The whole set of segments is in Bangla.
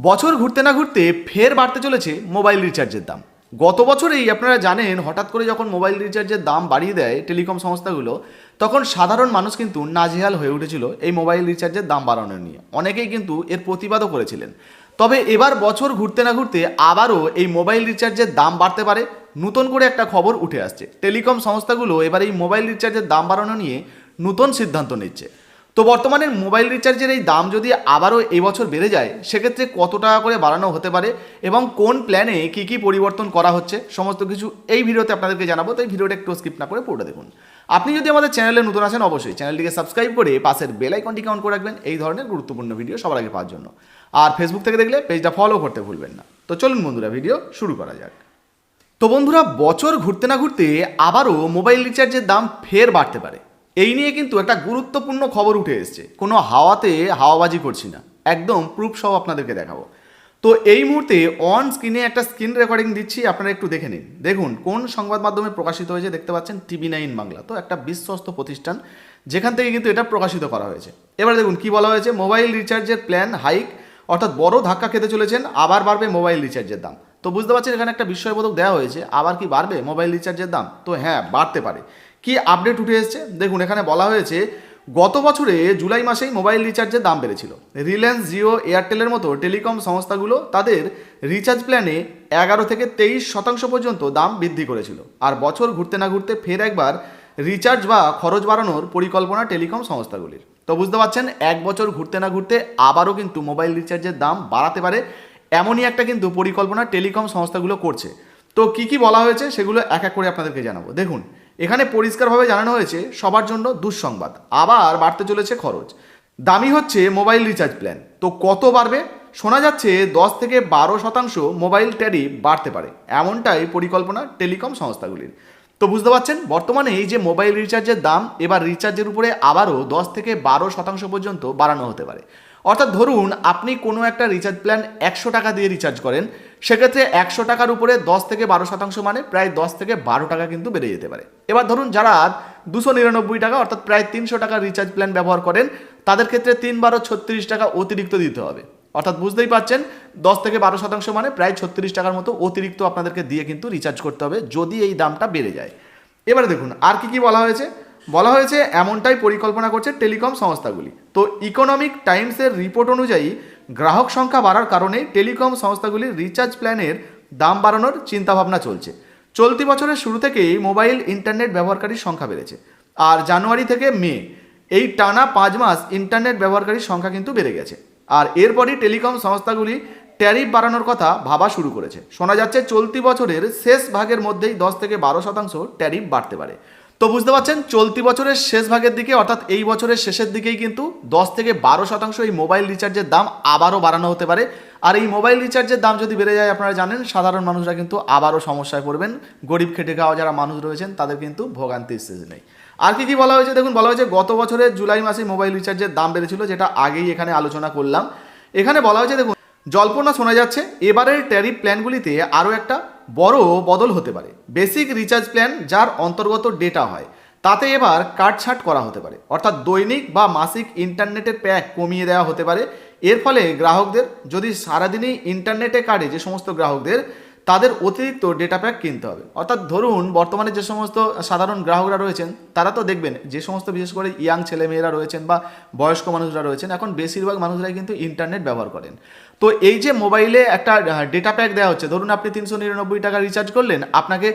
বছর ঘুরতে না ঘুরতে ফের বাড়তে চলেছে মোবাইল রিচার্জের দাম। গত বছরেই আপনারা জানেন, হঠাৎ করে যখন মোবাইল রিচার্জের দাম বাড়িয়ে দেয় টেলিকম সংস্থাগুলো, তখন সাধারণ মানুষ কিন্তু নাজেহাল হয়ে উঠেছিল এই মোবাইল রিচার্জের দাম বাড়ানো নিয়ে। অনেকেই কিন্তু এর প্রতিবাদও করেছিলেন। তবে এবার বছর ঘুরতে না ঘুরতে আবারও এই মোবাইল রিচার্জের দাম বাড়তে পারে নতুন করে একটা খবর উঠে আসছে। টেলিকম সংস্থাগুলো এবার এই মোবাইল রিচার্জের দাম বাড়ানো নিয়ে নতুন সিদ্ধান্ত নিচ্ছে। তো বর্তমানে মোবাইল রিচার্জের এই দাম যদি আবারও এই বছর বেড়ে যায়, সেক্ষেত্রে কত টাকা করে বাড়ানো হতে পারে এবং কোন প্ল্যানে কি কি পরিবর্তন করা হচ্ছে, সমস্ত কিছু এই ভিডিওতে আপনাদেরকে জানাব। তাই ভিডিওটা একটু স্কিপ না করে পুরোটা দেখুন। আপনি যদি আমাদের চ্যানেলে নতুন আসেন অবশ্যই চ্যানেলটিকে সাবস্ক্রাইব করে পাশের বেল আইকনটিকে অন করে রাখবেন, এই ধরনের গুরুত্বপূর্ণ ভিডিও সবার আগে পাওয়ার জন্য। আর ফেসবুক থেকে দেখলে পেজটা ফলো করতে ভুলবেন না। তো চলুন বন্ধুরা ভিডিও শুরু করা যাক। তো বন্ধুরা, বছর ঘুরতে না ঘুরতে আবারও মোবাইল রিচার্জের দাম ফের বাড়তে পারে। এই নিয়ে কিন্তু একটা গুরুত্বপূর্ণ খবর উঠে এসছে। কোনো হাওয়াতে হাওয়াবাজি করছি না। একদম প্রুফ সহ আপনাদেরকে দেখাবো। তো এই মুহূর্তে অন স্ক্রিনে একটা স্ক্রিন রেকর্ডিং দিচ্ছি, আপনারা একটু দেখে নিন। দেখুন, কোন সংবাদ মাধ্যমে প্রকাশিত হয়েছে দেখতে পাচ্ছেন টিভি নাইন বাংলা। তো একটা বিশ্বস্ত প্রতিষ্ঠান, যেখান থেকে কিন্তু এটা প্রকাশিত করা হয়েছে। এবার দেখুন, কি বলা হয়েছে? মোবাইল রিচার্জের প্ল্যান হাইক অর্থাৎ বড় ধাক্কা খেতে চলেছেন, আবার বাড়বে মোবাইল রিচার্জের দাম। তো বুঝতে পারছেন, এখানে একটা বিস্ময়বোধক দেওয়া হয়েছে, আবার কি বাড়বে মোবাইল রিচার্জের দাম? তো হ্যাঁ বাড়তে পারে। কি আপডেট উঠে এসছে? দেখুন, এখানে বলা হয়েছে, গত বছরে জুলাই মাসেই মোবাইল রিচার্জের দাম বেড়েছিল। রিলায়েন্স জিও এয়ারটেলের মতো টেলিকম সংস্থাগুলো তাদের রিচার্জ প্ল্যানে এগারো থেকে তেইশ শতাংশ পর্যন্ত দাম বৃদ্ধি করেছিল। আর বছর ঘুরতে না ঘুরতে ফের একবার রিচার্জ বা খরচ বাড়ানোর পরিকল্পনা টেলিকম সংস্থাগুলির। তো বুঝতে পারছেন, এক বছর ঘুরতে না ঘুরতে আবারও কিন্তু মোবাইল রিচার্জের দাম বাড়াতে পারে, এমনই একটা কিন্তু পরিকল্পনা টেলিকম সংস্থাগুলো করছে। তো কি কি বলা হয়েছে সেগুলো এক এক করে আপনাদেরকে জানাব। দেখুন এখানে পরিষ্কারভাবে জানানো হয়েছে, সবার জন্য দুঃসংবাদ। আবার বাড়তে চলেছে খরচ। দামি হচ্ছে মোবাইল রিচার্জ প্ল্যান। তো কত বাড়বে? শোনা যাচ্ছে দশ থেকে বারো শতাংশ মোবাইল ট্যারিফ বাড়তে পারে। এমনটাই পরিকল্পনা টেলিকম সংস্থাগুলির। তো বুঝতে পারছেন, বর্তমানে এই যে মোবাইল রিচার্জের দাম, এবার রিচার্জের উপরে আবারও দশ থেকে বারো শতাংশ পর্যন্ত বাড়ানো হতে পারে। অর্থাৎ ধরুন আপনি কোনো একটা রিচার্জ প্ল্যান একশো টাকা দিয়ে রিচার্জ করেন, সেক্ষেত্রে একশো টাকার উপরে দশ থেকে বারো শতাংশ মানে প্রায় দশ থেকে বারো টাকা কিন্তু বেড়ে যেতে পারে। এবার ধরুন যারা দুশো নিরানব্বই টাকা অর্থাৎ প্রায় তিনশো টাকার রিচার্জ প্ল্যান ব্যবহার করেন, তাদের ক্ষেত্রে তিন বারো ছত্রিশ টাকা অতিরিক্ত দিতে হবে। অর্থাৎ বুঝতেই পারছেন, দশ থেকে বারো শতাংশ মানে প্রায় ছত্রিশ টাকার মতো অতিরিক্ত আপনাদেরকে দিয়ে কিন্তু রিচার্জ করতে হবে, যদি এই দামটা বেড়ে যায়। এবারে দেখুন, আর কি কি বলা হয়েছে? বলা হয়েছে, এমনটাই পরিকল্পনা করছে টেলিকম সংস্থাগুলি। তো ইকোনমিক টাইমসের রিপোর্ট অনুযায়ী গ্রাহক সংখ্যা বাড়ার কারণে টেলিকম সংস্থাগুলির রিচার্জ প্ল্যানের দাম বাড়ানোর চিন্তাভাবনা চলছে। চলতি বছরের শুরু থেকেই মোবাইল ইন্টারনেট ব্যবহারকারীর সংখ্যা বেড়েছে। আর জানুয়ারি থেকে মে, এই টানা পাঁচ মাস ইন্টারনেট ব্যবহারকারীর সংখ্যা কিন্তু বেড়ে গেছে। আর এরপরই টেলিকম সংস্থাগুলি ট্যারিফ বাড়ানোর কথা ভাবা শুরু করেছে। শোনা যাচ্ছে, চলতি বছরের শেষ ভাগের মধ্যেই দশ থেকে বারো শতাংশ ট্যারিফ বাড়তে পারে। তো বুঝতে পারছেন, চলতি বছরের শেষ ভাগের দিকে, অর্থাৎ এই বছরের শেষের দিকেই কিন্তু দশ থেকে বারো শতাংশ এই মোবাইল রিচার্জের দাম আবারও বাড়ানো হতে পারে। আর এই মোবাইল রিচার্জের দাম যদি বেড়ে যায়, আপনারা জানেন, সাধারণ মানুষরা কিন্তু আবারও সমস্যায় পড়বেন। গরিব খেটে খাওয়া যারা মানুষ রয়েছেন, তাদের কিন্তু ভোগান্তির শেষ নেই। আর কি কি বলা হয়েছে? দেখুন, বলা হয়েছে গত বছরের জুলাই মাসে মোবাইল রিচার্জের দাম বেড়েছিল, যেটা আগেই এখানে আলোচনা করলাম। এখানে বলা হয়েছে, দেখুন, জল্পনা শোনা যাচ্ছে, এবারের ট্যারিফ প্ল্যানগুলিতে আরও একটা বড় বদল হতে পারে। বেসিক রিচার্জ প্ল্যান যার অন্তর্গত ডেটা হয়, তাতে এবার কাটছাট করা হতে পারে। অর্থাৎ দৈনিক বা মাসিক ইন্টারনেটের প্যাক কমিয়ে দেওয়া হতে পারে। এর ফলে গ্রাহকদের, যদি সারাদিনই ইন্টারনেটে কাটে যে সমস্ত গ্রাহকদের তাদের অতিরিক্ত ডেটা প্যাক কিনতে হবে। অর্থাৎ ধরুন, বর্তমানে যে সমস্ত সাধারণ গ্রাহকরা রয়েছেন, তারা তো দেখবেন, যে সমস্ত বিশেষ করে ইয়াং ছেলেমেয়েরা রয়েছেন বা বয়স্ক মানুষরা রয়েছেন, এখন বেশিরভাগ মানুষরাই কিন্তু ইন্টারনেট ব্যবহার করেন। তো এই যে মোবাইলে একটা ডেটা প্যাক দেওয়া হচ্ছে, ধরুন আপনি তিনশো নিরানব্বই টাকা রিচার্জ করলেন, আপনাকে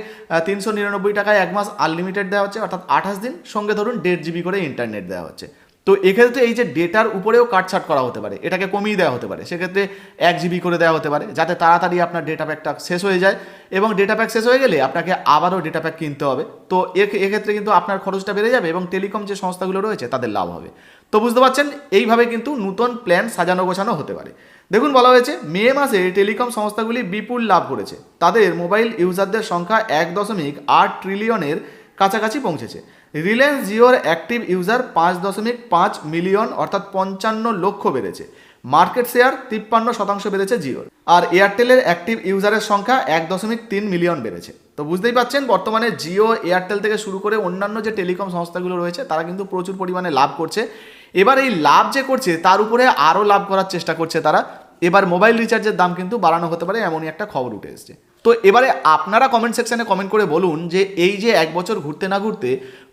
তিনশো নিরানব্বই টাকায় এক মাস আনলিমিটেড দেওয়া হচ্ছে, অর্থাৎ আঠাশ দিন, সঙ্গে ধরুন দেড় জিবি করে ইন্টারনেট দেওয়া হচ্ছে। তো এক্ষেত্রে এই যে ডেটার উপরেও কাটছাট করা হতে পারে, এটাকে কমিয়ে দেওয়া হতে পারে। সেক্ষেত্রে এক জিবি করে দেওয়া হতে পারে, যাতে তাড়াতাড়ি আপনার ডেটা প্যাকটা শেষ হয়ে যায় এবং ডেটা প্যাক শেষ হয়ে গেলে আপনাকে আবারও ডেটা প্যাক কিনতে হবে। তো এক্ষেত্রে কিন্তু আপনার খরচটা বেড়ে যাবে এবং টেলিকম যে সংস্থাগুলো রয়েছে তাদের লাভ হবে। তো বুঝতে পারছেন? এইভাবে কিন্তু নতুন প্ল্যান সাজানো গোছানো হতে পারে। দেখুন, বলা হয়েছে, মে মাসে টেলিকম সংস্থাগুলি বিপুল লাভ করেছে। তাদের মোবাইল ইউজারদের সংখ্যা এক দশমিক আট ট্রিলিয়নের কাছাকাছি পৌঁছেছে। রিলায়েন্স জিওর অ্যাক্টিভ ইউজার পাঁচ দশমিক পাঁচ মিলিয়ন অর্থাৎ পঞ্চান্ন লক্ষ বেড়েছে। মার্কেট শেয়ার তিপ্পান্ন শতাংশ বেড়েছে জিওর আর এয়ারটেলের অ্যাক্টিভ ইউজারের সংখ্যা এক দশমিক তিন মিলিয়ন বেড়েছে। তো বুঝতেই পাচ্ছেন, বর্তমানে জিও এয়ারটেল থেকে শুরু করে অন্যান্য যে টেলিকম সংস্থাগুলো রয়েছে, তারা কিন্তু প্রচুর পরিমাণে লাভ করছে। এবার এই লাভ যে করছে, তার উপরে আরও লাভ করার চেষ্টা করছে তারা। এবার মোবাইল রিচার্জের দাম কিন্তু বাড়ানো হতে পারে, এমনই একটা খবর উঠে এসছে। তো এবারে আপনারা কমেন্ট সেকশানে কমেন্ট করে বলুন যে এই যে এক বছর ঘুরতে না ঘুরতে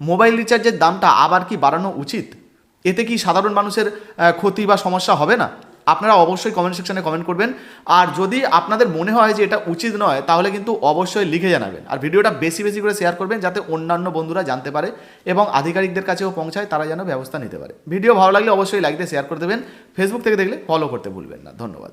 মোবাইল রিচার্জের দামটা আবার কি বাড়ানো উচিত? এতে কি সাধারণ মানুষের ক্ষতি বা সমস্যা হবে না? আপনারা অবশ্যই কমেন্ট সেকশানে কমেন্ট করবেন। আর যদি আপনাদের মনে হয় যে এটা উচিত নয়, তাহলে কিন্তু অবশ্যই লিখে জানাবেন। আর ভিডিওটা বেশি বেশি করে শেয়ার করবেন যাতে অন্যান্য বন্ধুরা জানতে পারে এবং আধিকারিকদের কাছেও পৌঁছায়, তারা যেন ব্যবস্থা নিতে পারে। ভিডিও ভালো লাগলে অবশ্যই লাইক দিয়ে শেয়ার করে দেবেন। ফেসবুক থেকে দেখলে ফলো করতে ভুলবেন না। ধন্যবাদ।